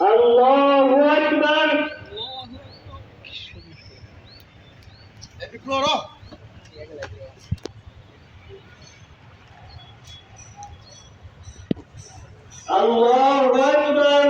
আল্লাহু আকবার। আল্লাহু আকবার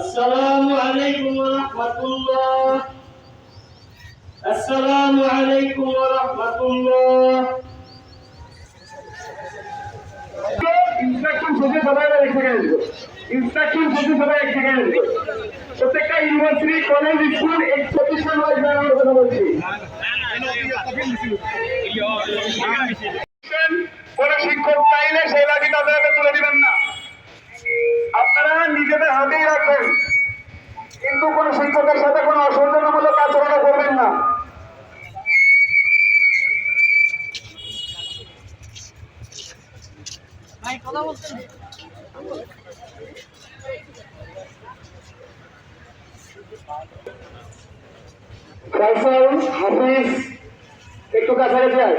আসসালামু আলাইকুম ওয়া রাহমাতুল্লাহ আসসালামু আলাইকুম ওয়া রাহমাতুল্লাহ ইনস্ট্রাকশন শেষে সবাই এক সেকেন্ড ইনস্ট্রাকশন শেষে সবাই এক প্রত্যেকটা ইউনিভার্সিটি কলেজ স্কুল এক প্রতিষ্ঠান শিক্ষক চাইলে সেই লাঠি তাদেরকে তুলে দিবেন না। আপনারা নিজেদের হাতেই রাখবেন। কিন্তু কোন শিক্ষকের সাথে কোনো অসৌজন্যমূলক আচরণ করবেন না। হাফিজ একটু কাছাকাছি আয়।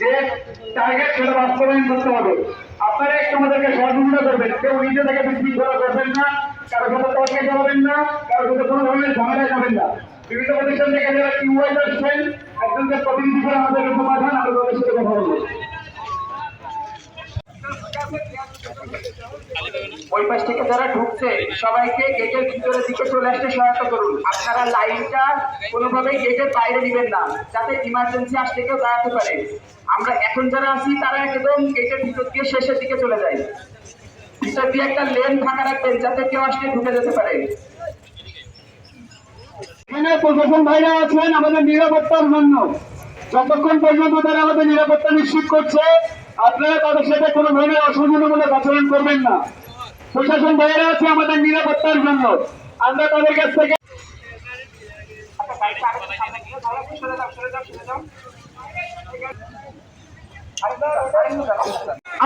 যে টার্গেট সেটা বাস্তবায়ন করতে হবে। আপনারা একটু আমাদেরকে সহযোগিতা করবেন। কেউ নিজে থেকে বিশৃঙ্খলা করবেন না, কারও সাথে তর্কে যাবেন না, কারও সাথে কোনো ধরনের ঝামেলায় যাবেন না। বিভিন্ন প্রতিষ্ঠান থেকে যারা কিউআই আসছেন, একজনকে প্রতিনিধি করে আমাদের সমাধান আরও তাদের সাথে কথা বলব। ওই পাশ থেকে যারা ঢুকছে, সবাইকে গেটের ভিতরের দিকে চলে আসতে সহায়তা করুন। আপনারা লাইনটা কোনোভাবেই গেটের বাইরে দিবেন না, যাতে ইমার্জেন্সি আসলে কেউ দাঁড়াতে পারে। আমরা এখন যারা আছি, তারা একদম গেটের ভিতর দিয়ে শেষের দিকে চলে যাই ভিতর দিয়ে একটা লেন ফাঁকা রাখবেন, যাতে কেউ আসলে ঢুকে যেতে পারে। প্রশাসন ভাইরা আছেন, আমাদের নিরাপত্তার জন্য। যতক্ষণ পর্যন্ত তারা আমাদের নিরাপত্তা নিশ্চিত করছে, আপনারা তাদের সাথে কোনো ধরনের অসুবিধামূলক আচরণ করবেন না। প্রশাসন ভাইরা আছে, আমাদের নিরাপত্তার জন্য। আমরা তাদের কাছ থেকে।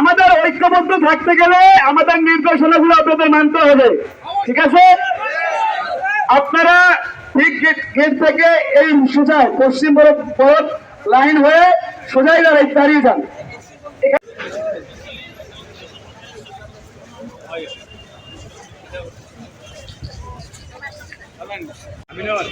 আমাদের ঐক্যবদ্ধ থাকতে গেলে আমাদের নির্দেশনাগুলো আপনাদের মানতে হবে। ঠিক আছে? আপনারা ঠিক গেট থেকে এই সোজা পশ্চিম পথ লাইন হয়ে সোজাই দাঁড়িয়ে যান। আমরা